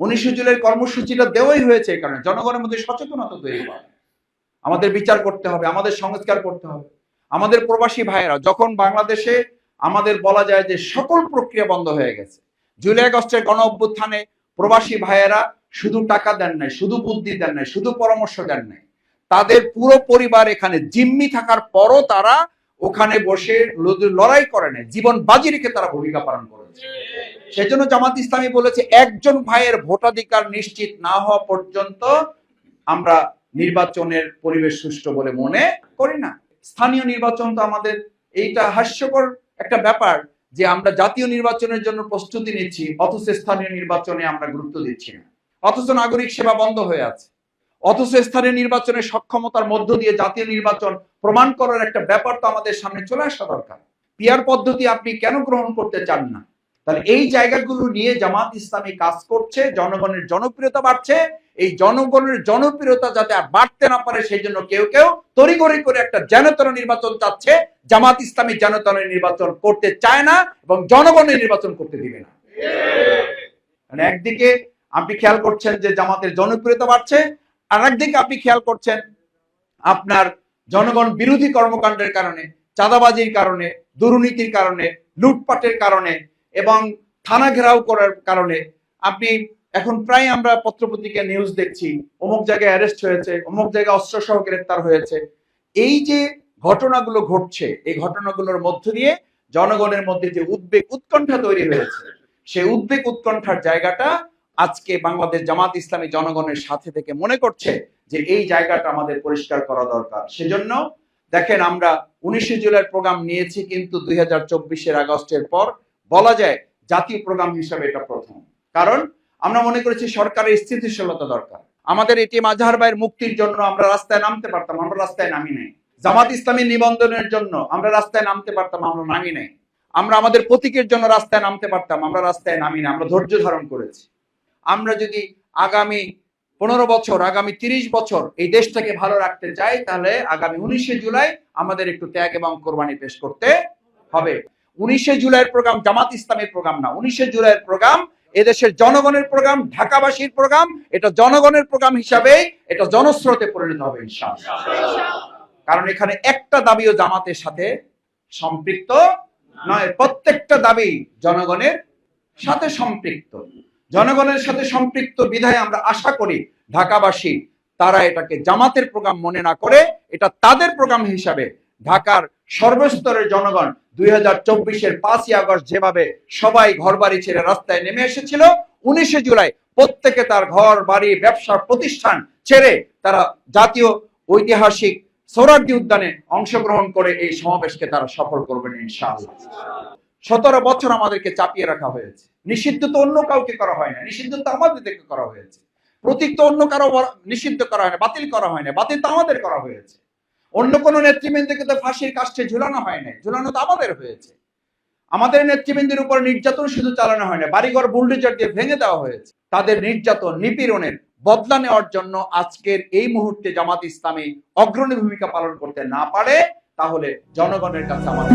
উনিশে জুলাইয়ের কর্মসূচিটা দেওয়াই হয়েছে এই কারণে। জনগণের মধ্যে সচেতনতা তৈরি হয় আমাদের বিচার করতে হবে, আমাদের সংস্কার করতে হবে। আমাদের প্রবাসী ভাইয়েরা, যখন বাংলাদেশে আমাদের বলা যায় যে সকল প্রক্রিয়া বন্ধ হয়ে গেছে, জুলাই আগস্টের গণ অভ্যুত্থানে প্রবাসী ভাইয়েরা শুধু টাকা দেন নাই, শুধু বুদ্ধি দেন নাই, শুধু পরামর্শ দেন নাই, তাদের পুরো পরিবার এখানে জিম্মি থাকার পরও তারা ওখানে বসে লড়াই করে নাই, জীবন বাজি রেখে তারা ভূমিকা পালন করেছে। সেজন্য জামাত ইসলামী বলেছে, একজন ভাইয়ের ভোটাধিকার নিশ্চিত না হওয়া পর্যন্ত আমরা নির্বাচনের পরিবেশ সুষ্ঠু বলে মনে করি না। স্থানীয় নির্বাচন তো আমাদের এইটা হাস্যকর একটা ব্যাপার যে আমরা জাতীয় নির্বাচনের জন্য প্রস্তুতি নিচ্ছি, অথচ স্থানীয় নির্বাচনে আমরা গুরুত্ব দিচ্ছি না। অথচ নাগরিক সেবা বন্ধ হয়ে আছে। অথচ স্থানীয় নির্বাচনের সক্ষমতার মধ্য দিয়ে জাতীয় নির্বাচন প্রমাণ করার একটা ব্যাপার তো আমাদের সামনে চলে আসা দরকার। পিয়ার পদ্ধতি আপনি কেন গ্রহণ করতে চান না? তাহলে এই জায়গাগুলো নিয়ে জামাত ইসলামী কাজ করছে, জনগণের জনপ্রিয়তা বাড়ছে, এই জনগণের জনপ্রিয়তা যাতে আর বাড়তে না পারে সেই জন্য কেউ কেউ তড়িঘড়ি করে একটা জনতন নির্বাচন চাচ্ছে, জামাত ইসলামী জনতন নির্বাচন করতে চায় না এবং জনগণের নির্বাচন করতে দিবে না। মানে একদিকে আপনি খেয়াল করছেন যে জামাতের জনপ্রিয়তা বাড়ছে আর একদিকে আপনি খেয়াল করছেন, আপনার জনগণ বিরোধী কর্মকাণ্ডের কারণে, চাঁদাবাজির কারণে, দুর্নীতির কারণে, লুটপাটের কারণে এবং থানা ঘেরাও করার কারণে আপনি এখন প্রায় আমরা পত্রপত্রিকা নিউজ দেখছি, অমুক জায়গায় অ্যারেস্ট হয়েছে, অমুক জায়গায় অস্ত্র সহ গ্রেপ্তার হয়েছে। এই যে ঘটনাগুলো ঘটছে, এই ঘটনাগুলোর মধ্য দিয়ে জনগণের মধ্যে যে উদ্বেগ উৎকণ্ঠা তৈরি হয়েছে, সেই উদ্বেগ উৎকণ্ঠার জায়গাটা আজকে বাংলাদেশ জামাত ইসলামী জনগণের সাথে থেকে মনে করছে যে এই জায়গাটা আমাদের পরিষ্কার করা দরকার। সেজন্য দেখেন আমরা উনিশে জুলাইয়ের প্রোগ্রাম নিয়েছি, কিন্তু দুই হাজার চব্বিশের আগস্টের পর বলা যায় জাতীয় প্রোগ্রাম হিসাবে এটা প্রথম। কারণ আমরা মনে করেছি সরকারের স্থিতিশীলতা দরকার। আমাদের এটিএম আজহার ভাইয়ের মুক্তির জন্য আমরা রাস্তায় নামতে পারতাম, আমরা রাস্তায় নামি নাই। জামাত ইসলামী নিবন্ধনের জন্য আমরা রাস্তায় নামতে পারতাম, আমরা নামি নাই। আমরা আমাদের প্রতীকের জন্য রাস্তায় নামতে পারতাম, আমরা রাস্তায় নামি না আমরা ধৈর্য ধারণ করেছি। আমরা যদি আগামী পনেরো বছর আগামী তিরিশ বছর এই দেশটাকে ভালো রাখতে চাই তাহলে আগামী উনিশে জুলাই আমাদের একটু ত্যাগ এবং কোরবানি পেশ করতে হবে। উনিশে জুলাইয়ের প্রোগ্রাম জামাত ইসলামের প্রোগ্রাম না উনিশে জুলাইয়ের প্রোগ্রাম এদেশের জনগণের প্রোগ্রাম ঢাকাবাসীর প্রোগ্রাম এটা জনগণের প্রোগ্রাম হিসাবে এটা জনস্রোতে পরিণত হবে কারণ এখানে একটা দাবিও জামাতের সাথে সম্পৃক্ত নয় প্রত্যেকটা দাবি জনগণের সাথে সম্পৃক্ত। জনগণের সাথে সম্পৃক্ত বিধায় আমরা আশা করি ঢাকাবাসী তারা এটাকে জামাতের প্রোগ্রাম মনে না করে, এটা তাদের প্রোগ্রাম হিসাবে ঢাকার সর্বস্তরের জনগণ দুই হাজার চব্বিশের পাঁচই আগস্ট যেভাবে সবাই ঘর বাড়ি ছেড়ে রাস্তায় নেমে এসেছিল, উনিশে জুলাই প্রত্যেকে তার ঘর, বাড়ি, ব্যবসা, প্রতিষ্ঠান ছেড়ে তারা জাতীয় ঐতিহাসিক সৌরার্দি উদ্যানে অংশগ্রহণ করে এই সমাবেশকে তারা সফল করবেন ইনশাআল্লাহ। সতেরো বছর আমাদেরকে চাপিয়ে রাখা হয়েছে। নিষিদ্ধ তো অন্য কাউকে করা হয় না, নিষিদ্ধ তো আমাদের থেকে করা হয়েছে। প্রতীক তো অন্য কারও নিষিদ্ধ করা হয় না, বাতিল করা হয় না, বাতিল তো আমাদের করা হয়েছে। অন্য কোন নেতৃবৃন্দকে তো ফাঁসির কাষ্টে ঝুলানো হয় না ঝুলানো তো আমাদের হয়েছে। আমাদের নেতৃবৃন্দের উপর নির্যাতন শুধু চালানো হয় না, বাড়িঘর বুলডোজার দিয়ে ভেঙে দেওয়া হয়েছে। তাদের নির্যাতন, নিপীড়নের বদলা নেওয়ার জন্য আজকের এই মুহূর্তে জামাত ইসলামী অগ্রণী ভূমিকা পালন করতে না পারে, তাহলে জনগণের কাছে আমাদের